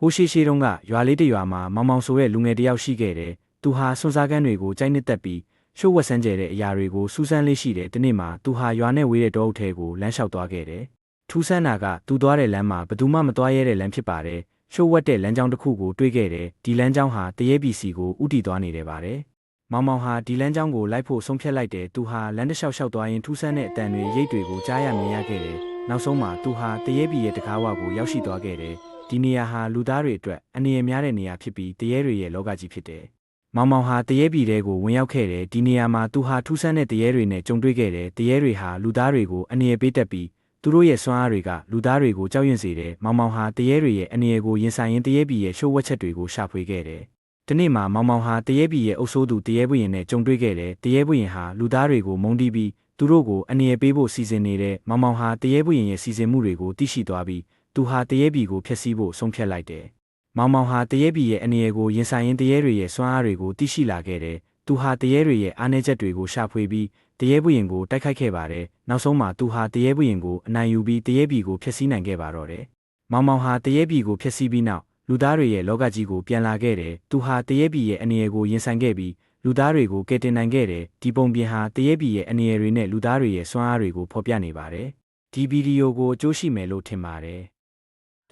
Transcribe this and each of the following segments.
ဟိုးရှိရှိတုန်းကရွာလေးတစ်ရွာမှာမောင်မောင်ဆိုတဲ့လူငယ်တစ်ယောက်ရှိခဲ့တယ်။သူဟာစွန်စားကန်းတွေကိုကြိုက်နှစ်သက်ပြီးရှို့ဝက်ဆန်းကျဲတဲ့အရာတွေကိုစူးစမ်းလေးရှိတဲ့ဒီနေ့မှာသူဟာရွာနဲ့ဝေးတဲ့တောအုပ်ထဲကိုလမ်းလျှောက်သွားခဲ့တယ်။ထူးဆန်းတာကသူသွားတဲ့လမ်းမှာဘယ်သူမှမသွားရဲတဲ့လမ်းဖြစ်ပါတယ်။ရှို့ဝက်တဲ့လမ်းကြောင်းတစ်ခုကိုတွေ့ခဲ့တယ်။ဒီလမ်းကြောင်းဟာတရေပီစီကိုဥတီသွားနေတယ်ပါတယ်။မောင်မောင်ဟာဒီလမ်းကြောင်းကိုလိုက်ဖို့ဆုံးဖြတ်လိုက်တယ်။သူဟာလမ်းတစ်လျှောက်လျှောက်သွားရင်ထူးဆန်းတဲ့အတန်တွေရိတ်တွေကိုကြားရမြင်ရခဲ့တယ်။နောက်ဆုံးမှာသူဟာတရေပီရဲ့တကားဝကိုရောက်ရှိသွားခဲ့တယ်။ ဒီနေရာဟာလူသားတွေအတွက်အနေရများတဲ့နေရာဖြစ်ပြီးတရေတွေရဲ့လောကကြီးဖြစ်တယ်။မောင်မောင်ဟာတရေပြည်တဲကိုဝင်ရောက်ခဲ့တယ်ဒီနေရာမှာသူဟာထူးဆန်းတဲ့တရေတွေနဲ့ကြုံတွေ့ခဲ့တယ်တရေတွေဟာလူသားတွေကိုအနေရပေးတတ်ပြီးသူတို့ရဲ့စွမ်းအားတွေကလူသားတွေကိုကြောက်ရွံ့စေတယ်မောင်မောင်ဟာတရေတွေရဲ့အနေရကိုရင်ဆိုင်ရင်တရေပြည်ရဲ့ရှိုးဝက်ချက်တွေကိုရှာဖွေခဲ့တယ်။ဒီနေ့မှာမောင်မောင်ဟာတရေပြည်ရဲ့အုပ်ဆိုးသူတရေဘုရင်နဲ့ကြုံတွေ့ခဲ့တယ်တရေဘုရင်ဟာလူသားတွေကိုမုန်းတီးပြီးသူတို့ကိုအနေရပေးဖို့စီစဉ်နေတဲ့မောင်မောင်ဟာတရေဘုရင်ရဲ့စီစဉ်မှုတွေကိုသိရှိသွားပြီး သူဟာတရေပြည်ကိုဖျက်ဆီးဖို့ဆုံးဖြတ်လိုက်တယ်။မောင်မောင်ဟာတရေပြည်ရဲ့အနေအကိုရင်ဆိုင်ရင်တရေတွေရဲ့စွမ်းအားတွေကိုသိရှိလာခဲ့တယ်။သူဟာတရေတွေရဲ့အားနည်းချက်တွေကိုရှာဖွေပြီးတရေဘုရင်ကိုတိုက်ခိုက်ခဲ့ပါတယ်။နောက်ဆုံးမှာသူဟာတရေဘုရင်ကိုအနိုင်ယူပြီးတရေပြည်ကိုဖျက်ဆီးနိုင်ခဲ့ပါတော့တယ်။မောင်မောင်ဟာတရေပြည်ကိုဖျက်ဆီးပြီးနောက်လူသားတွေရဲ့လောကကြီးကိုပြန်လာခဲ့တယ်။သူဟာတရေပြည်ရဲ့အနေအကိုရင်ဆိုင်ခဲ့ပြီးလူသားတွေကိုကယ်တင်နိုင်ခဲ့တယ်။ဒီပုံပြင်ဟာတရေပြည်ရဲ့အနေအတွေနဲ့လူသားတွေရဲ့စွမ်းအားတွေကိုဖော်ပြနေပါတယ်။ဒီဗီဒီယိုကိုအကျိုးရှိမယ်လို့ထင်ပါတယ်။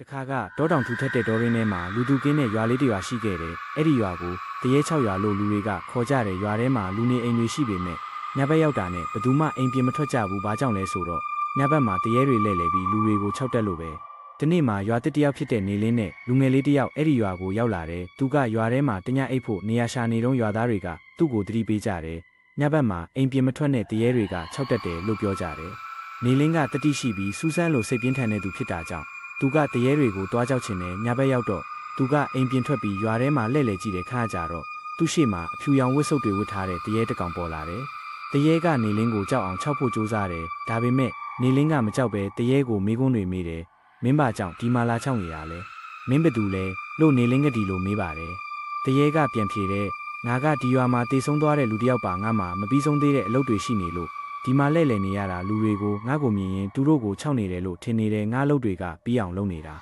တခါကတောတောင်ထူထပ်တဲ့တောရင်းထဲမှာလူသူကင်းတဲ့ရွာလေးတစ်ရွာရှိခဲ့တယ်။အဲ့ဒီရွာကိုတရေ6ရွာလို့လူတွေကခေါ်ကြတယ်ရွာထဲမှာလူနေအိမ်တွေရှိပေမဲ့ညဘက်ရောက်တာနဲ့ဘယ်သူမှအိမ်ပြင်မထွက်ကြဘူးဘာကြောင့်လဲဆိုတော့ညဘက်မှာတရေတွေလဲလဲပြီးလူတွေကိုခြောက်တက်လို့ပဲ။ဒီနေ့မှာရွာတစ်တယောက်ဖြစ်တဲ့နေလင်းနဲ့လူငယ်လေးတစ်ယောက်အဲ့ဒီရွာကိုရောက်လာတယ်။သူကရွာထဲမှာတညအိတ်ဖို့နေရာရှာနေတော့ရွာသားတွေကသူ့ကိုတတိပေးကြတယ်။ညဘက်မှာအိမ်ပြင်မထွက်တဲ့တရေတွေကခြောက်တက်တယ်လို့ပြောကြတယ်။နေလင်းကတတိရှိပြီးစူးစမ်းလို့စိတ်ပြင်းထန်တဲ့သူဖြစ်တာကြောင့် သူကတရေတွေကိုတွားကြောက်ချင်တယ်ညဘက်ရောက်တော့သူကအိမ်ပြင်ထွက်ပြီးရွာထဲမှာလှည့်လည်ကြည့်တယ်ခါကြတော့သူ့ရှေ့မှာအဖြူရောင်ဝတ်စုပ်တွေဝတ်ထားတဲ့တရေတစ်ကောင်ပေါ်လာတယ်တရေကနေလင်းကိုကြောက်အောင်ခြောက်ဖို့ကြိုးစားတယ်ဒါပေမဲ့နေလင်းကမကြောက်ပဲတရေကိုမိကုန်းတွေမေးတယ်မင်းပါကြောင့်ဒီမာလာချောင်းနေတာလဲမင်းဘသူလဲလို့နေလင်းကဒီလိုမေးပါတယ်တရေကပြန်ဖြေတယ်ငါကဒီရွာမှာတေဆုံးသွားတဲ့လူတစ်ယောက်ပါငါမှမပြီးဆုံးသေးတဲ့အလုပ်တွေရှိနေလို့ ဒီမှာလဲ့လဲ့နေရတာလူတွေကိုငါ့ကိုမြင်ရင်သူတို့ကိုခြောက်နေတယ်လို့ထင်နေတယ်ငါလုပ်တွေကပြီးအောင်လုပ်နေတာ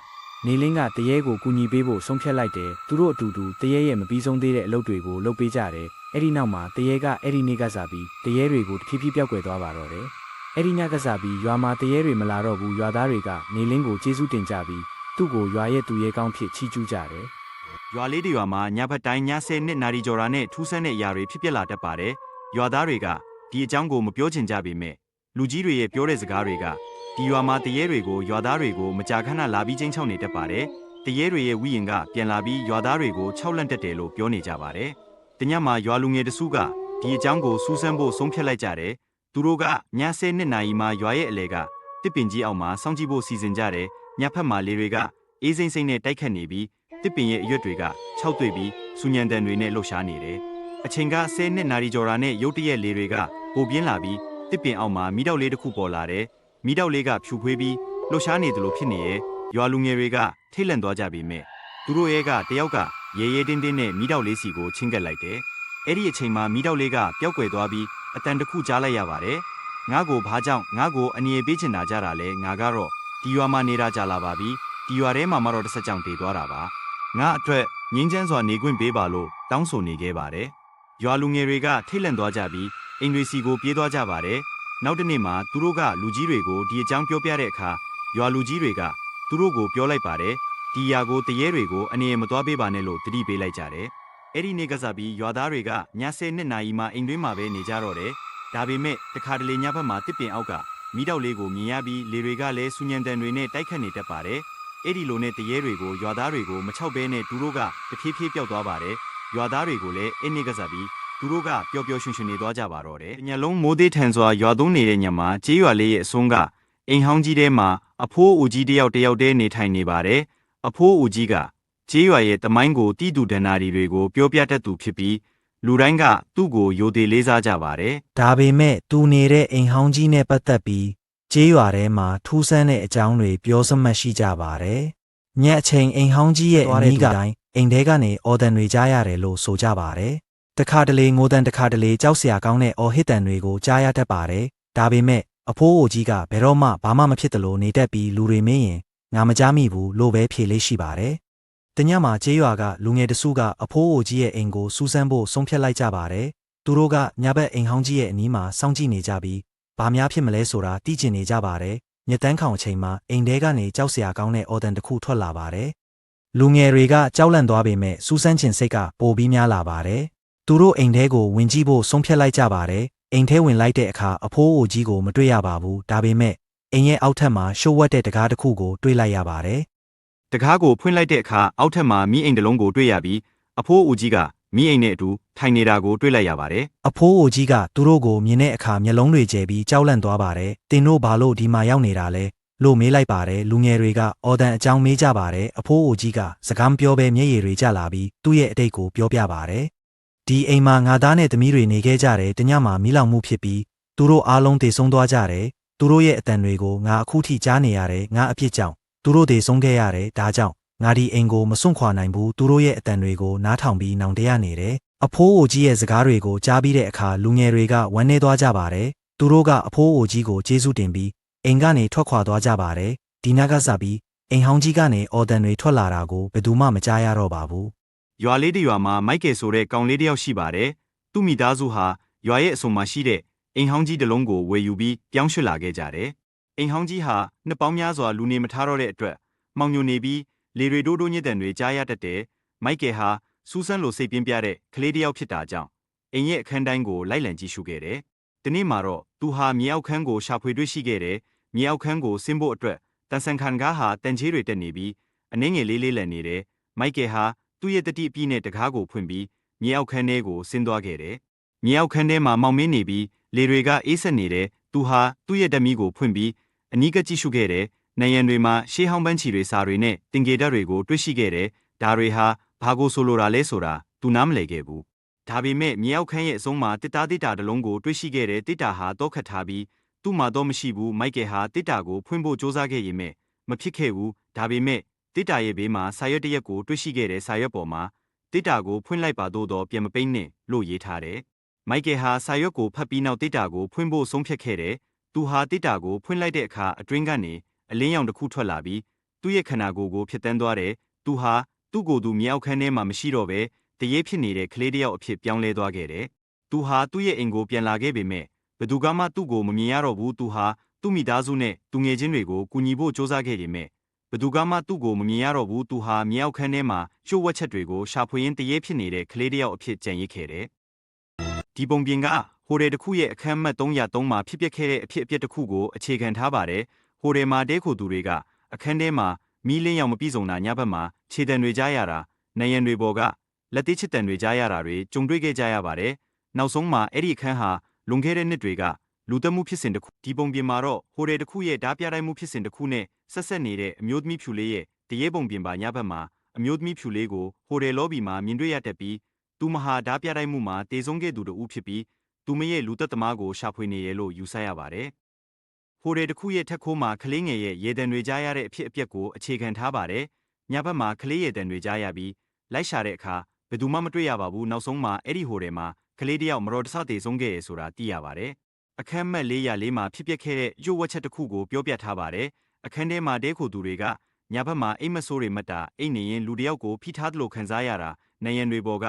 နေလင်းကတရေကိုကူညီပေးဖို့ဆုံးဖြတ်လိုက်တယ်သူတို့အတူတူတရေရဲ့မပြီးဆုံးသေးတဲ့အလုပ်တွေကိုလုပ်ပေးကြတယ်အဲ့ဒီနောက်မှာတရေကအဲ့ဒီနေ့ကစားပြီးတရေတွေကိုတဖြည်းဖြည်းပျောက်ကွယ်သွားပါတော့တယ်အဲ့ဒီညကစားပြီးရွာမှာတရေတွေမလာတော့ဘူးရွာသားတွေကနေလင်းကိုကျေးဇူးတင်ကြပြီးသူ့ကိုရွာရဲ့သူရဲကောင်းဖြစ်ချီးကျူးကြတယ်ရွာလေးတွေရွာမှာညဘက်တိုင်းည10နှစ်နာရီကျော်တာနဲ့ထူးဆန်းတဲ့အရာတွေဖြစ်ပျက်လာတတ်ပါတယ်။ရွာသားတွေက ဒီအကြောင်းကိုမပြောချင်ကြပေမဲ့လူကြီးတွေရဲ့ပြောတဲ့စကားတွေကဒီရွာမှာတရေတွေကိုရွာသားတွေကိုမကြာခဏလာပြီးချင်းချောက်နေတတ်ပါတယ်။တရေတွေရဲ့ဝိရင်ကပြန်လာပြီးရွာသားတွေကိုခြောက်လန့်တက်တယ်လို့ပြောနေကြပါတယ်။တညမှာရွာလူငယ်တစုကဒီအကြောင်းကိုစူးစမ်းဖို့ဆုံးဖြတ်လိုက်ကြတယ်။သူတို့ကည10နှစ်နာရီမှာရွာရဲ့အလဲကတစ်ပင်ကြီးအောက်မှာစောင့်ကြည့်ဖို့စီစဉ်ကြတယ်။ညဖက်မှာလေတွေကအေးစိမ့်စိမ့်နဲ့တိုက်ခတ်နေပြီးတစ်ပင်ရဲ့အရွက်တွေကခြောက်သွေ့ပြီးစူညံတန်တွေနဲ့လှုပ်ရှားနေတယ်။ အချိန်က10နှစ်နာရီကျော်တာနဲ့ရုတ်တရက်လေတွေကပိုပြင်းလာပြီးတစ်ပင်အောက်မှာမိတောက်လေးတစ်ခုပေါ်လာတယ်။မိတောက်လေးကဖြူဖွေးပြီးလှုပ်ရှားနေသလိုဖြစ်နေရဲ့ရွာလူငယ်တွေကထိတ်လန့်သွားကြပြီမဲ့သူတို့ရဲ့ကတယောက်ကရေရဲတင်းတင်းနဲ့မိတောက်လေးစီကိုချင်းကပ်လိုက်တယ်။အဲ့ဒီအချိန်မှာမိတောက်လေးကပျောက်ကွယ်သွားပြီးအတန်တစ်ခုကြားလိုက်ရပါတယ်။ငါ့ကိုဘာကြောင့်ငါ့ကိုအငြင်းပေးချင်တာကြတာလဲငါကတော့ဒီရွာမှာနေတာကြလာပါပြီ။ဒီရွာထဲမှာမှတော့တစ်ဆက်ကြောင်တည်သွားတာပါ။ငါအတွက်ငင်းချမ်းစွာနေခွင့်ပေးပါလို့တောင်းဆိုနေခဲ့ပါတယ်။ ရွာလူငယ်တွေကထိတ်လန့်သွားကြပြီးအိမ်တွေစီကိုပြေးသွားကြပါတယ်။နောက်တစ်နေ့မှာသူတို့ကလူကြီးတွေကိုဒီအကြောင်းပြောပြတဲ့အခါရွာလူကြီးတွေကသူတို့ကိုပြောလိုက်ပါတယ်။ဒီຢာကိုတရေတွေကိုအနေနဲ့မသွားပေးပါနဲ့လို့တတိပေးလိုက်ကြတယ်။အဲ့ဒီနေ့ကစားပြီးရွာသားတွေကည10နှစ်နာရီမှအိမ်တွင်းမှာပဲနေကြတော့တယ်။ဒါပေမဲ့တခါတလေညဘက်မှာတစ်ပင်အောက်ကမိတောက်လေးကိုမြင်ရပြီးလေတွေကလည်းစူညံတန်တွေနဲ့တိုက်ခတ်နေတတ်ပါတယ်။အဲ့ဒီလိုနဲ့တရေတွေကိုရွာသားတွေကိုမချောက်ဘဲနဲ့သူတို့ကတဖြည်းဖြည်းပျောက်သွားပါတယ်။ ရွာသားတွေကိုလည်းအဲ့နေ့ကစားပြီးသူတို့ကပျော်ပျော်ရွှင်ရွှင်နေသွားကြပါတော့တယ်။ညလုံးမိုးသေးထန်စွာရွာသွန်းနေတဲ့ညမှာကြေးရွာလေးရဲ့အစွန်းကအိမ်ဟောင်းကြီးထဲမှာအဖိုးဦးကြီးတယောက်တယောက်တည်းနေထိုင်နေပါတယ်။အဖိုးဦးကြီးကကြေးရွာရဲ့တမိုင်းကိုတီးတူဒဏ္ဍာရီတွေကိုပြောပြတတ်သူဖြစ်ပြီးလူတိုင်းကသူ့ကိုယိုသေးလေးစားကြပါတယ်ဒါပေမဲ့သူနေတဲ့အိမ်ဟောင်းကြီးနဲ့ပတ်သက်ပြီးကျေးရွာထဲမှာထူးဆန်းတဲ့အကြောင်းတွေပြောစမှတ်ရှိကြပါတယ်။ညအချိန်အိမ်ဟောင်းကြီးရဲ့အနီးကတိုင်း အိမ်ထဲကနေအော်တန်တွေကြားရတယ်လို့ဆိုကြပါတယ်။တခါတလေငိုတန်တခါတလေကြောက်စရာကောင်းတဲ့အော်ဟစ်တန်တွေကိုကြားရတတ်ပါတယ်။ဒါပေမဲ့အဖိုးအိုကြီးကဘယ်တော့မှဘာမှမဖြစ်တယ်လို့နေတတ်ပြီးလူတွေမင်းရင်ငါမကြားမိဘူးလို့ပဲဖြေလေးရှိပါတယ်တညမှာကျေးရွာကလူငယ်တစုကအဖိုးအိုကြီးရဲ့အိမ်ကိုစူးစမ်းဖို့ဆုံးဖြတ်လိုက်ကြပါတယ်။သူတို့ကညဘက်အိမ်ဟောင်းကြီးရဲ့အနီးမှာစောင့်ကြည့်နေကြပြီးဘာများဖြစ်မလဲဆိုတာသိချင်နေကြပါတယ်။ညတန်းခေါင်အချိန်မှာအိမ်ထဲကနေကြောက်စရာကောင်းတဲ့အော်ဒန်တစ်ခုထွက်လာပါတယ်။ လူငယ်တွေကကြောက်လန့်သွားပေမဲ့စူးစမ်းချင်စိတ်ကပိုပြီးများလာပါတယ်။သူတို့အိမ်ထဲကိုဝင်ကြည့်ဖို့ဆုံးဖြတ်လိုက်ကြပါတယ်။အိမ်ထဲဝင်လိုက်တဲ့အခါအဖိုးအိုကြီးကိုမတွေ့ရပါဘူး။ဒါပေမဲ့အိမ်ရဲ့အောက်ထပ်မှာရှိုးဝက်တဲ့တကားတစ်ခုကိုတွေ့လိုက်ရပါတယ်။တကားကိုဖွင့်လိုက်တဲ့အခါအောက်ထပ်မှာမိအိမ်တစ်လုံးကိုတွေ့ရပြီးအဖိုးဦးကြီးကမိအိမ်နဲ့အတူထိုင်နေတာကိုတွေ့လိုက်ရပါတယ်အဖိုးအိုကြီးကသူတို့ကိုမြင်တဲ့အခါမျက်လုံးတွေကျယ်ပြီးကြောက်လန့်သွားပါတယ်။တင်တို့ဘာလို့ဒီမှာရောက်နေတာလဲ လို့မေးလိုက်ပါတယ်။လူငယ်တွေကအော်ဒန်အကြောင်းမေးကြပါတယ်။အဖိုးအိုကြီးကစကားမပြောဘဲမျက်ရည်တွေကျလာပြီးသူ့ရဲ့အတိတ်ကိုပြောပြပါတယ်။ဒီအိမ်မှာငါသားနဲ့သမီးတွေနေခဲ့ကြတယ်။တညမှာမီးလောင်မှုဖြစ်ပြီးသူတို့အားလုံးတည်ဆုံးသွားကြတယ်။သူတို့ရဲ့အတန်တွေကိုငါအခုထိကြားနေရတယ်။ငါအဖြစ်ကြောင့်သူတို့တည်ဆုံးခဲ့ရတယ်။ဒါကြောင့်ငါဒီအိမ်ကိုမစွန့်ခွာနိုင်ဘူးသူတို့ရဲ့အတန်တွေကိုနားထောင်ပြီးနောင်တရနေတယ်အဖိုးအိုကြီးရဲ့စကားတွေကိုကြားပြီးတဲ့အခါလူငယ်တွေကဝမ်းနည်းသွားကြပါတယ်သူတို့ကအဖိုးအိုကြီးကိုကျေးဇူးတင်ပြီး အိမ်ကနေထွက်ခွာသွားကြပါတယ်ဒီနာကစားပြီးအိမ်ဟောင်းကြီးကနေအော်ဒန်တွေထွက်လာတာကိုဘယ်သူမှမကြားရတော့ပါဘူးရွာလေးတစ်ရွာမှာမိုက်ကယ်ဆိုတဲ့ကောင်လေးတစ်ယောက်ရှိပါတယ်သူ့မိသားစုဟာရွာရဲ့အစုံမှာရှိတဲ့အိမ်ဟောင်းကြီးတစ်လုံးကိုဝယ်ယူပြီးပြောင်းရွှေ့လာခဲ့ကြတယ်အိမ်ဟောင်းကြီးဟာနှစ်ပေါင်းများစွာလူနေမထားတော့တဲ့အတွက်မှောင်ညိုနေပြီးလေတွေတိုးတိုးညစ်တဲ့တွေကြားရတတ်တယ်မိုက်ကယ်ဟာစူးစမ်းလို့စိတ်ပြင်းပြတဲ့ကလေးတစ်ယောက်ဖြစ်တာကြောင့်အိမ်ရဲ့အခန်းတိုင်းကိုလိုက်လံကြည့်ရှုခဲ့တယ်ဒီနေ့မှာတော့သူဟာမြေအောက်ခန်းကိုရှာဖွေတွေ့ရှိခဲ့တယ် မြေအောက်ခန်းကိုဆင်းဖို့အတွက်တန်ဆန်ခန်ကားဟာတန်ချေးတွေတက်နေပြီးအနှင်းငယ်လေးလေးလည်နေတယ်မိုက်ကယ်ဟာသူ့ရဲ့တတိအပြည့်နဲ့တကားကိုဖွင့်ပြီးမြေအောက်ခန်းထဲကိုဆင်းသွားခဲ့တယ်မြေအောက်ခန်းထဲမှာမောင်မင်းနေပြီးလေတွေကအေးဆက်နေတယ်သူဟာသူ့ရဲ့ဓမီကိုဖွင့်ပြီးအနီးကပ်ကြည့်ရှုခဲ့တယ်နိုင်ရန်တွေမှာရှေးဟောင်းပန်းချီတွေစာတွေနဲ့တင်ကေဓာတ်တွေကိုတွေ့ရှိခဲ့တယ်ဒါတွေဟာဘာကိုဆိုလိုတာလဲဆိုတာသူနားမလည်ခဲ့ဘူးဒါပေမဲ့မြေအောက်ခန်းရဲ့အဆုံးမှာတစ်တာတစ်တာတစ်လုံးကိုတွေ့ရှိခဲ့တဲ့တစ်တာဟာတော့ခတ်ထားပြီး သူ့မှာတော့မရှိဘူးမိုက်ကယ်ဟာတစ်တာကိုဖွင့်ဖို့စ조사ခဲ့ရင်မဲ့မဖြစ်ခဲ့ဘူးဒါပေမဲ့တစ်တာရဲ့ဘေးမှာစာရွက်တစ်ရက်ကိုတွေ့ရှိခဲ့တဲ့စာရွက်ပေါ်မှာတစ်တာကိုဖွင့်လိုက်ပါတော့တော့ပြန်မပိတ်နဲ့လို့ရေးထားတယ်မိုက်ကယ်ဟာစာရွက်ကိုဖတ်ပြီးနောက်တစ်တာကိုဖွင့်ဖို့ဆုံးဖြတ်ခဲ့တယ်သူဟာတစ်တာကိုဖွင့်လိုက်တဲ့အခါအတွင်းကနေအလင်းရောင်တစ်ခုထွက်လာပြီးသူ့ရဲ့ခန္ဓာကိုယ်ကိုဖြစ်တန်းသွားတယ်သူဟာသူ့ကိုယ်သူမြေအောက်ခန်းထဲမှာမရှိတော့ဘဲတရေဖြစ်နေတဲ့ကလေးတစ်ယောက်အဖြစ်ပြောင်းလဲသွားခဲ့တယ်သူဟာသူ့ရဲ့အိမ်ကိုပြန်လာခဲ့ပေမဲ့ ဘယ်သူကမှသူ့ကိုမမြင်ရတော့ဘူးသူဟာသူ့မိသားစုနဲ့သူငယ်ချင်းတွေကိုကူညီဖို့စ조사ခဲ့ပေမဲ့ဘယ်သူကမှသူ့ကိုမမြင်ရတော့ဘူးသူဟာမြေအောက်ခန်းထဲမှာရှို့ဝက်ချက်တွေကိုရှာဖွေရင်းတရေဖြစ်နေတဲ့ကလေးတစ်ယောက်အဖြစ်ကြံရစ်ခဲ့တယ်ဒီပုံပြင်ကဟိုတယ်တစ်ခုရဲ့အခမ်းအမှတ်303မှာဖြစ်ပျက်ခဲ့တဲ့အဖြစ်အပျက်တစ်ခုကိုအခြေခံထားပါတယ်ဟိုတယ်မှာတဲခိုသူတွေကအခန်းထဲမှာမီးလင်းရောင်မပြည့်စုံတာညဘက်မှာခြေတံတွေကြားရတာနိုင်ရန်တွေပေါ်ကလက်သေးချစ်တံတွေကြားရတာတွေကြုံတွေ့ခဲ့ကြရပါတယ်။နောက်ဆုံးမှာအဲ့ဒီအခန်းဟာ လွန်ခဲ့တဲ့နှစ်တွေကလူသက်မှုဖြစ်စဉ်တစ်ခုဒီပုံပြင်မှာတော့ဟိုတယ်တစ်ခုရဲ့ဓားပြတိုင်းမှုဖြစ်စဉ်တစ်ခုနဲ့ဆက်ဆက်နေတဲ့အမျိုးသမီးဖြူလေးရဲ့တရေပုံပြင်ပါညဘက်မှာအမျိုးသမီးဖြူလေးကိုဟိုတယ်လော်ဘီမှာမြင်တွေ့ရတတ်ပြီးသူမဟာဓားပြတိုင်းမှုမှာတေဆုံးခဲ့သူတူဖြစ်ပြီးသူမရဲ့လူသက်သမားကိုရှာဖွေနေရလို့ယူဆရပါတယ်။ဟိုတယ်တစ်ခုရဲ့ထက်ခိုးမှာကလေးငယ်ရဲ့ရေတံတွေကြားရတဲ့အဖြစ်အပျက်ကိုအခြေခံထားပါတယ်။ညဘက်မှာကလေးရေတံတွေကြားရပြီးလိုက်ရှာတဲ့အခါဘယ်သူမှမတွေ့ရပါဘူးနောက်ဆုံးမှာအဲ့ဒီဟိုတယ်မှာ ကလေးတယောက်မတော်တဆတေဆုံးခဲ့ရဆိုတာသိရပါတယ်။အခန်းမက်404မှာဖြစ်ပျက်ခဲ့တဲ့ရုပ်ဝက်ချက်တစ်ခုကိုပြောပြထားပါတယ်။အခန်းထဲမှာတဲခိုသူတွေကညဘက်မှာအိမ်မဆိုးတွေမတ်တာအိမ်နေရင်လူတယောက်ကိုဖိထားသလိုခံစားရတာနိုင်ရန်တွေပေါ်က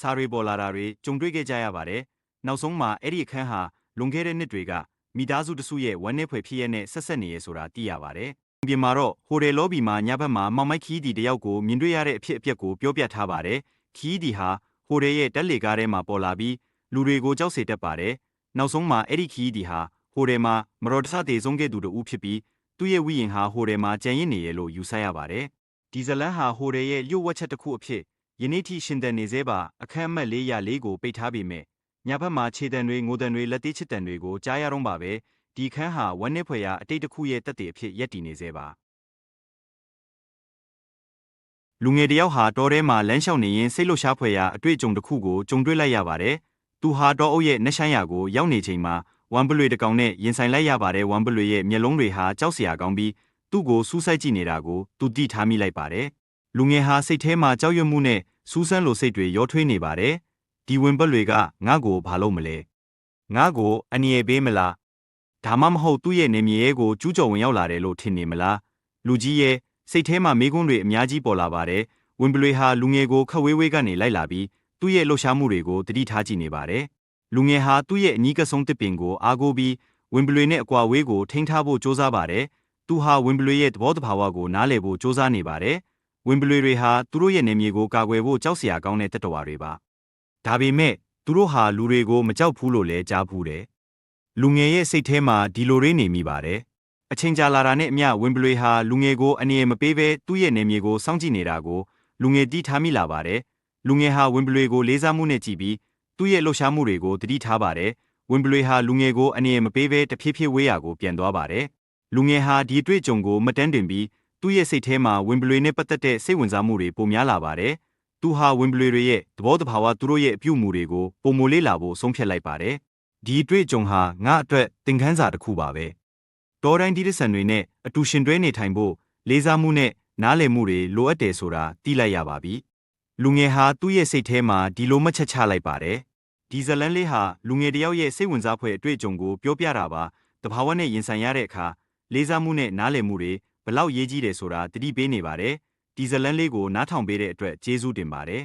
စားတွေပေါ်လာတာတွေကြုံတွေ့ခဲ့ကြရပါတယ်။နောက်ဆုံးမှာအဲ့ဒီအခန်းဟာလွန်ခဲ့တဲ့နှစ်တွေကမိသားစုတစုရဲ့ဝမ်းနည်းဖွယ်ဖြစ်ရတဲ့ဆက်ဆက်နေရဆိုတာသိရပါတယ်။ပြင်မှာတော့ဟိုတယ်လော်ဘီမှာညဘက်မှာမောင်မိုက်ခီးဒီတယောက်ကိုမြင်တွေ့ရတဲ့အဖြစ်အပျက်ကိုပြောပြထားပါတယ်။ခီးဒီဟာ ဟိုတယ်ရဲ့တက်လေကားထဲမှာပေါ်လာပြီးလူတွေကိုကြောက်စေတတ်ပါတယ်။နောက်ဆုံးမှာအဲ့ဒီခီးဒီဟာဟိုတယ်မှာမတော်တဆတေဆုံးခဲ့သူတူဖြစ်ပြီးသူ့ရဲ့ဝိရင်ဟာဟိုတယ်မှာကြံရစ်နေရလို့ယူဆရပါတယ်။ဒီဇလန်ဟာဟိုတယ်ရဲ့လျှို့ဝှက်ချက်တစ်ခုအဖြစ်ယနေ့ထိရှင်သန်နေသေးပါအခမ်းအမှတ်404ကိုပိတ်ထားပေမဲ့ညဘက်မှာခြေတံတွေငိုတံတွေလက်သေးချစ်တံတွေကိုကြားရတော့ပါပဲဒီခန်းဟာဝမ်းနည်းဖွယ်ရာအတိတ်တစ်ခုရဲ့တက်တည်အဖြစ်ရပ်တည်နေသေးပါ လူငယ်တယောက်ဟာတောထဲမှာလမ်းလျှောက်နေရင်စိတ်လှုပ်ရှားဖွယ်ရာအတွေ့အကြုံတစ်ခုကိုကြုံတွေ့လိုက်ရပါတယ်သူဟာတောအုပ်ရဲ့နှဆိုင်ရာကိုရောက်နေချိန်မှာဝမ်ဘလွေတကောင်နဲ့ရင်ဆိုင်လိုက်ရပါတယ်ဝမ်ဘလွေရဲ့မျက်လုံးတွေဟာကြောက်စရာကောင်းပြီးသူ့ကိုစူးစိုက်ကြည့်နေတာကိုသူတိထားမိလိုက်ပါတယ်လူငယ်ဟာစိတ်ထဲမှာကြောက်ရွံ့မှုနဲ့စူးစမ်းလိုစိတ်တွေရောထွေးနေပါတယ်ဒီဝင်ဘက်တွေကငါ့ကိုဘာလို့မလဲငါ့ကိုအနည်းရပေးမလားဒါမှမဟုတ်သူ့ရဲ့နေမြေရဲကိုကျူးကျော်ဝင်ရောက်လာတယ်လို့ထင်နေမလားလူကြီးရဲ့ စိတ်ထဲမှာမေးခွန်းတွေအများကြီးပေါ်လာပါတယ်ဝင်ပလွေဟာလူငယ်ကိုခက်ဝေးဝေးကနေလိုက်လာပြီးသူ့ရဲ့လှုပ်ရှားမှုတွေကိုတတိထားကြည့်နေပါတယ်။လူငယ်ဟာသူ့ရဲ့အနီးကဆုံးတစ်ပင်ကိုအားကိုးပြီးဝင်ပလွေနဲ့အကွာဝေးကိုထိန်းထားဖို့ကြိုးစားပါတယ်။သူဟာဝင်ပလွေရဲ့သဘောတဘာဝကိုနားလည်ဖို့ကြိုးစားနေပါတယ်။ဝင်ပလွေတွေဟာသူတို့ရဲ့နေမြေကိုကာကွယ်ဖို့ကြောက်စရာကောင်းတဲ့တတ္တဝါတွေပါ။ဒါပေမဲ့သူတို့ဟာလူတွေကိုမကြောက်ဘူးလို့လည်းကြားဘူးတယ်။လူငယ်ရဲ့စိတ်ထဲမှာဒီလိုရင်းနေမိပါတယ်။ အချိန်ကြာလာတာနဲ့အမျှဝင်ပလွေဟာလူငယ်ကိုအနေနဲ့မပေးဘဲသူ့ရဲ့နေမြေကိုစောင့်ကြည့်နေတာကိုလူငယ်တီးထားမိလာပါတယ်။လူငယ်ဟာဝင်ပလွေကိုလေးစားမှုနဲ့ကြည့်ပြီးသူ့ရဲ့လှုပ်ရှားမှုတွေကိုတတိထားပါတယ်။ဝင်ပလွေဟာလူငယ်ကိုအနေနဲ့မပေးဘဲတဖြည်းဖြည်းဝေးရာကိုပြန်သွားပါတယ်။လူငယ်ဟာဒီအတွေ့အကြုံကိုမတန်းတင်ပြီးသူ့ရဲ့စိတ်ထဲမှာဝင်ပလွေနဲ့ပတ်သက်တဲ့စိတ်ဝင်စားမှုတွေပိုများလာပါတယ်။သူဟာဝင်ပလွေတွေရဲ့သဘောတဘာဝသူတို့ရဲ့အပြုအမူတွေကိုပုံမလေးလာဖို့ဆုံးဖြတ်လိုက်ပါတယ်။ဒီအတွေ့အကြုံဟာငါအတွက်သင်ခန်းစာတစ်ခုပါပဲ။ တော်တိုင်းဒီတဆန်တွေနဲ့အတူရှင်တွဲနေထိုင်ဖို့လေးစားမှုနဲ့နားလည်မှုတွေလိုအပ်တယ်ဆိုတာသိလိုက်ရပါပြီ။လူငယ်ဟာသူ့ရဲ့စိတ်ထဲမှာဒီလိုမှတ်ချက်ချလိုက်ပါတယ်။ဒီဇလန်လေးဟာလူငယ်တယောက်ရဲ့စိတ်ဝင်စားဖွယ်အတွေ့အကြုံကိုပြောပြတာပါ။တဘာဝနဲ့ရင်ဆိုင်ရတဲ့အခါလေးစားမှုနဲ့နားလည်မှုတွေဘလောက်ရေးကြီးတယ်ဆိုတာတတိပေးနေပါတယ်။ဒီဇလန်လေးကိုနားထောင်ပေးတဲ့အတွက်ကျေးဇူးတင်ပါတယ်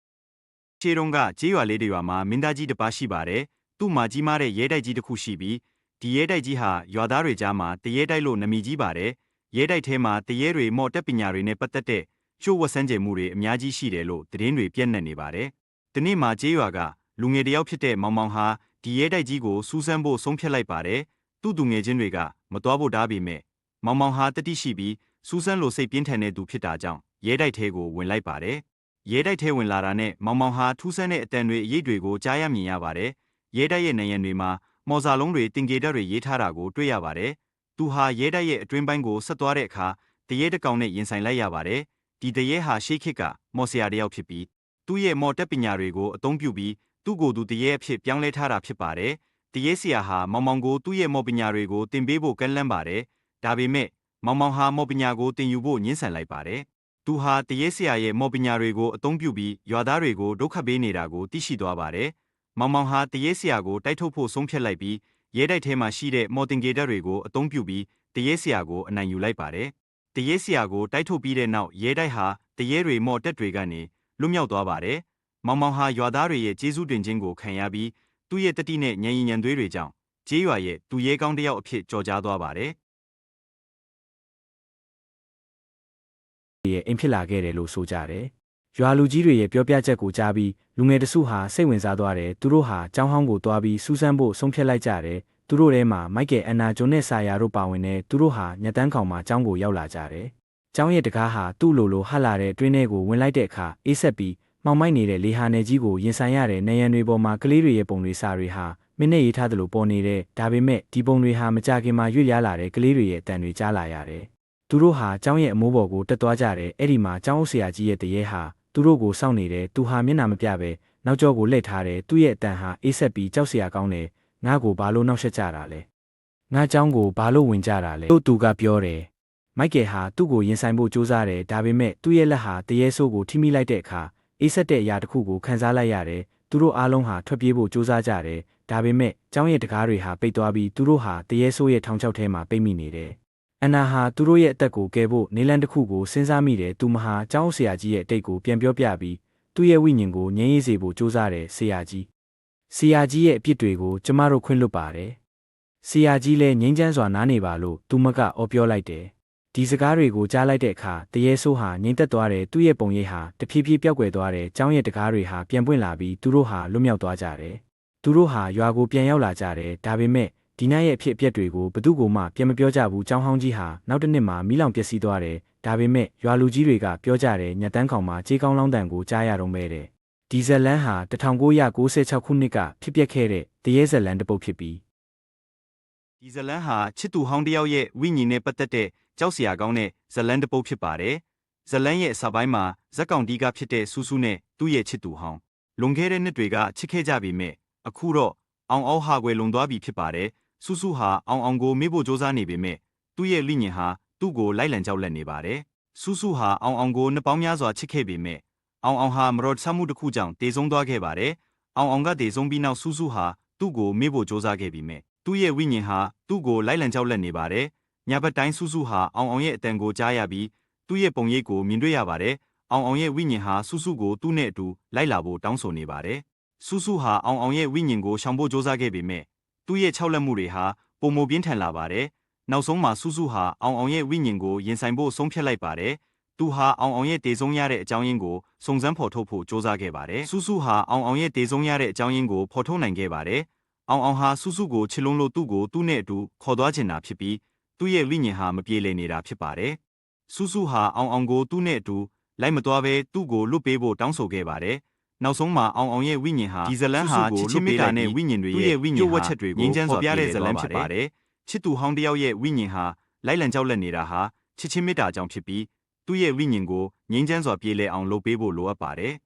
။ခြေတုံးကကြေးရွာလေးတွေရွာမှာမင်းသားကြီးတစ်ပါးရှိပါတယ်။သူ့မှာကြီးမားတဲ့ရဲတိုက်ကြီးတစ်ခုရှိပြီး ဒီရဲတိုက်ကြီးဟာရွာသားတွေကြားမှာတရဲတိုက်လို့နာမည်ကြီးပါတယ်။ရဲတိုက်ထဲမှာတရဲတွေမော်တက်ပညာတွေနဲ့ပတ်သက်တဲ့ရှို့ဝတ်ဆန်းကျင်မှုတွေအများကြီးရှိတယ်လို့သတင်းတွေပြန့်နှံ့နေပါတယ်။ဒီနေ့မှာကြေးရွာကလူငယ်တယောက်ဖြစ်တဲ့မောင်မောင်ဟာဒီရဲတိုက်ကြီးကိုစူးစမ်းဖို့ဆုံးဖြတ်လိုက်ပါတယ်။သူ့သူငယ်ချင်းတွေကမတော်ဖို့တားပေမဲ့မောင်မောင်ဟာတတိရှိပြီးစူးစမ်းလို့စိတ်ပြင်းထန်တဲ့သူဖြစ်တာကြောင့်ရဲတိုက်ထဲကိုဝင်လိုက်ပါတယ်။ရဲတိုက်ထဲဝင်လာတာနဲ့မောင်မောင်ဟာထူးဆန်းတဲ့အတန်တွေအရေးတွေကိုကြားရမြင်ရပါတယ်။ရဲတိုက်ရဲ့နေရံတွေမှာ မော်စာလုံးတွေတင်ကေတက်တွေရေးထားတာကိုတွေ့ရပါတယ်။သူဟာရဲတိုက်ရဲ့အတွင်းပိုင်းကိုဆက်သွားတဲ့အခါတရဲတကောင်နဲ့ရင်ဆိုင်လိုက်ရပါတယ်။ဒီတရဲဟာရှေးခေတ်ကမော်ဆရာတယောက်ဖြစ်ပြီးသူ့ရဲ့မော်တက်ပညာတွေကိုအသုံးပြုပြီးသူ့ကိုယ်သူတရဲအဖြစ်ပြောင်းလဲထားတာဖြစ်ပါတယ်။တရဲဆရာဟာမောင်မောင်ကိုသူ့ရဲ့မော်ပညာတွေကိုသင်ပေးဖို့ကမ်းလှမ်းပါတယ်။ဒါပေမဲ့မောင်မောင်ဟာမော်ပညာကိုသင်ယူဖို့ညှင်းဆန်လိုက်ပါတယ်။သူဟာတရဲဆရာရဲ့မော်ပညာတွေကိုအသုံးပြုပြီးရွာသားတွေကိုဒုက္ခပေးနေတာကိုသိရှိသွားပါတယ်။ မောင်မောင်ဟာတရဲဆရာကိုတိုက်ထုတ်ဖို့ဆုံးဖြတ်လိုက်ပြီးရဲတိုက်ထဲမှာရှိတဲ့မော်တင်ဂေတက်တွေကိုအသုံးပြုပြီးတရဲဆရာကိုအနိုင်ယူလိုက်ပါတယ်။တရဲဆရာကိုတိုက်ထုတ်ပြီးတဲ့နောက်ရဲတိုက်ဟာတရဲတွေမော်တက်တွေကနေလွတ်မြောက်သွားပါတယ်။မောင်မောင်ဟာရွာသားတွေရဲ့ကျေးဇူးတင်ခြင်းကိုခံရပြီးသူ့ရဲ့တတိနဲ့ဉာဏ်ရည်ဉာဏ်သွေးတွေကြောင့်ကျေးရွာရဲ့သူရဲကောင်းတစ်ယောက်အဖြစ်ကြော်ကြားသွားပါတယ်။ရဲ့အိမ်ဖြစ်လာခဲ့တယ်လို့ဆိုကြတယ်။ ရွာလူကြီးတွေရဲ့ပြောပြချက်ကိုကြားပြီးလူငယ်တစုဟာစိတ်ဝင်စားသွားတယ်။သူတို့ဟာကျောင်းဟောင်းကိုတွားပြီးစူးစမ်းဖို့ဆုံးဖြတ်လိုက်ကြတယ်။သူတို့ထဲမှာမိုက်ကယ်အန်နာဂျွန်နဲ့ဆာယာတို့ပါဝင်တဲ့သူတို့ဟာညတန်းခေါင်မှာကျောင်းကိုရောက်လာကြတယ်။ကျောင်းရဲ့တကားဟာသူ့လိုလိုဟတ်လာတဲ့တွင်းထဲကိုဝင်လိုက်တဲ့အခါအေးဆက်ပြီးမှောင်မိုက်နေတဲ့လေဟာနယ်ကြီးကိုရင်ဆိုင်ရတဲ့နေရန်တွေပေါ်မှာကလေးတွေရဲ့ပုံတွေစာတွေဟာမင်းနဲ့ရေးထားသလိုပေါ်နေတဲ့ဒါပေမဲ့ဒီပုံတွေဟာမကြခင်မှာရွေ့လျားလာတဲ့ကလေးတွေရဲ့အတန်တွေကြားလာရတယ်။သူတို့ဟာကျောင်းရဲ့အမိုးပေါ်ကိုတက်သွားကြတယ်အဲ့ဒီမှာကျောင်းအုပ်ဆရာကြီးရဲ့တရေဟာ သူတို့ကိုစောင့်နေတယ်သူဟာမျက်နှာမပြပဲနောက်ကျောကိုလှည့်ထားတယ်သူ့ရဲ့အတန်ဟာအေးဆက်ပြီးကြောက်စရာကောင်းတယ်ငါ့ကိုဘာလို့နှောက်ယှက်ကြတာလဲငါကျောင်းကိုဘာလို့ဝင်ကြတာလဲလို့သူကပြောတယ်မိုက်ကယ်ဟာသူ့ကိုရင်ဆိုင်ဖို့ကြိုးစားတယ်ဒါပေမဲ့သူ့ရဲ့လက်ဟာတရေဆိုးကိုထိမိလိုက်တဲ့အခါအေးဆက်တဲ့အရာတစ်ခုကိုခံစားလိုက်ရတယ်သူတို့အားလုံးဟာထွက်ပြေးဖို့ကြိုးစားကြတယ်ဒါပေမဲ့ကျောင်းရဲ့တကားတွေဟာပိတ်သွားပြီးသူတို့ဟာတရေဆိုးရဲ့ထောင်ချောက်ထဲမှာပိတ်မိနေတယ် အန်နာဟာသူတို့ရဲ့အသက်ကိုကယ်ဖို့နေလန်တစ်ခုကိုစဉ်းစားမိတယ်သူမဟာကျောင်းဆရာကြီးရဲ့အတိတ်ကိုပြန်ပြောပြပြီးသူ့ရဲ့ဝိညာဉ်ကိုငြိမ်းရေးစေဖို့ကြိုးစားတယ်ဆရာကြီးဆရာကြီးရဲ့အပြစ်တွေကိုကျမတို့ခွင့်လွတ်ပါတယ်ဆရာကြီးလည်းငြိမ်းချမ်းစွာနားနေပါလို့သူမကအော်ပြောလိုက်တယ်ဒီစကားတွေကိုကြားလိုက်တဲ့အခါတရေဆိုးဟာငြိမ်သက်သွားတယ်သူ့ရဲ့ပုံရိပ်ဟာတဖြည်းဖြည်းပျောက်ကွယ်သွားတယ်ကျောင်းရဲ့တကားတွေဟာပြန်ပွင့်လာပြီးသူတို့ဟာလွတ်မြောက်သွားကြတယ်သူတို့ဟာရွာကိုပြန်ရောက်လာကြတယ်ဒါပေမဲ့ ဒီနေ့ရဲ့အဖြစ်အပျက်တွေကိုဘသူ့ကိုမှပြန်မပြောကြဘူးကျောင်းဟောင်းကြီးဟာနောက်တစ်နှစ်မှာမီးလောင်ပျက်စီးသွားတယ်ဒါပေမဲ့ရွာလူကြီးတွေကပြောကြတယ်ညက်တန်းကောင်မှာကြေးကောင်းလောင်းတန်ကိုကြားရတော့မဲ့တဲ့ဒီဇလန်ဟာ1996ခုနှစ်ကဖြစ်ပျက်ခဲ့တဲ့တရေဇလန်တစ်ပုတ်ဖြစ်ပြီးဒီဇလန်ဟာချစ်သူဟောင်းတစ်ယောက်ရဲ့ဝိညာဉ်နဲ့ပတ်သက်တဲ့ကြောက်စရာကောင်းတဲ့ဇလန်တစ်ပုတ်ဖြစ်ပါတယ်။ဇလန်ရဲ့အစပိုင်းမှာဇက်ကောင်တီးကဖြစ်တဲ့ဆူဆူနဲ့သူ့ရဲ့ချစ်သူဟောင်းလွန်ခဲ့တဲ့နှစ်တွေကချစ်ခဲ့ကြပေမဲ့အခုတော့အောင်အောင်ဟာကွယ်လွန်သွားပြီဖြစ်ပါတယ်။ ဆူဆူဟာအောင်အောင်ကိုမေ့ဖို့စ조사နေပေမဲ့သူ့ရဲ့လိညင်ဟာသူ့ကိုလိုက်လံကြောက်လန့်နေပါတယ်။ဆူဆူဟာအောင်အောင်ကိုနှစ်ပေါင်းများစွာချစ်ခဲ့ပေမဲ့အောင်အောင်ဟာမတော်တဆမှုတစ်ခုကြောင့်တေဆုံးသွားခဲ့ပါတယ်။အောင်အောင်ကတေဆုံးပြီးနောက်ဆူဆူဟာသူ့ကိုမေ့ဖို့စ조사ခဲ့ပေမဲ့သူ့ရဲ့ဝိညာဉ်ဟာသူ့ကိုလိုက်လံကြောက်လန့်နေပါတယ်။ညဘက်တိုင်းဆူဆူဟာအောင်အောင်ရဲ့အတန်ကိုကြားရပြီးသူ့ရဲ့ပုံရိပ်ကိုမြင်တွေ့ရပါတယ် အောင်အောင်ရဲ့ဝိညာဉ်ဟာစုစုကိုသူ့နဲ့အတူလိုက်လာဖို့တောင်းဆိုနေပါတယ်။စုစုဟာအောင်အောင်ရဲ့ဝိညာဉ်ကိုရှောင်ဖို့ကြိုးစားခဲ့ပေမဲ့ သူ့ရဲ့ခြောက်လက်မှုတွေဟာပုံမပြင်းထန်လာပါတယ်။နောက်ဆုံးမှာစုစုဟာအောင်အောင်ရဲ့ဝိညာဉ်ကိုရင်ဆိုင်ဖို့ဆုံးဖြတ်လိုက်ပါတယ်။သူဟာအောင်အောင်ရဲ့တေဆုံးရတဲ့အကြောင်းရင်းကိုစုံစမ်းဖော်ထုတ်ဖို့ကြိုးစားခဲ့ပါတယ်။စုစုဟာအောင်အောင်ရဲ့တေဆုံးရတဲ့အကြောင်းရင်းကိုဖော်ထုတ်နိုင်ခဲ့ပါတယ်။အောင်အောင်ဟာစုစုကိုချစ်လုံးလို့သူ့ကိုသူ့နဲ့အတူခေါ်သွားချင်တာဖြစ်ပြီးသူ့ရဲ့ဝိညာဉ်ဟာမပြေလည်နေတာဖြစ်ပါတယ်။စုစုဟာအောင်အောင်ကိုသူ့နဲ့အတူလိုက်မသွားဘဲသူ့ကိုလွတ်ပေးဖို့တောင်းဆိုခဲ့ပါတယ်။ နောက်ဆုံးမှာအောင်အောင်ရဲ့ဝိညာဉ်ဟာဒီဇလန်ဟာချစ်ချင်းမေတ္တာနဲ့ဝိညာဉ်တွေရဲ့ဝိညာဉ်ဝတ်ချက်တွေကိုငြိမ်းချမ်းစွာပြတဲ့ဇလန်ဖြစ်ပါတယ်။ချစ်သူဟောင်းတယောက်ရဲ့ဝိညာဉ်ဟာလိုက်လံကြောက်လက်နေတာဟာချစ်ချင်းမေတ္တာကြောင့်ဖြစ်ပြီးသူ့ရဲ့ဝိညာဉ်ကိုငြိမ်းချမ်းစွာပြေလည်အောင်လုပ်ပေးဖို့လိုအပ်ပါတယ်။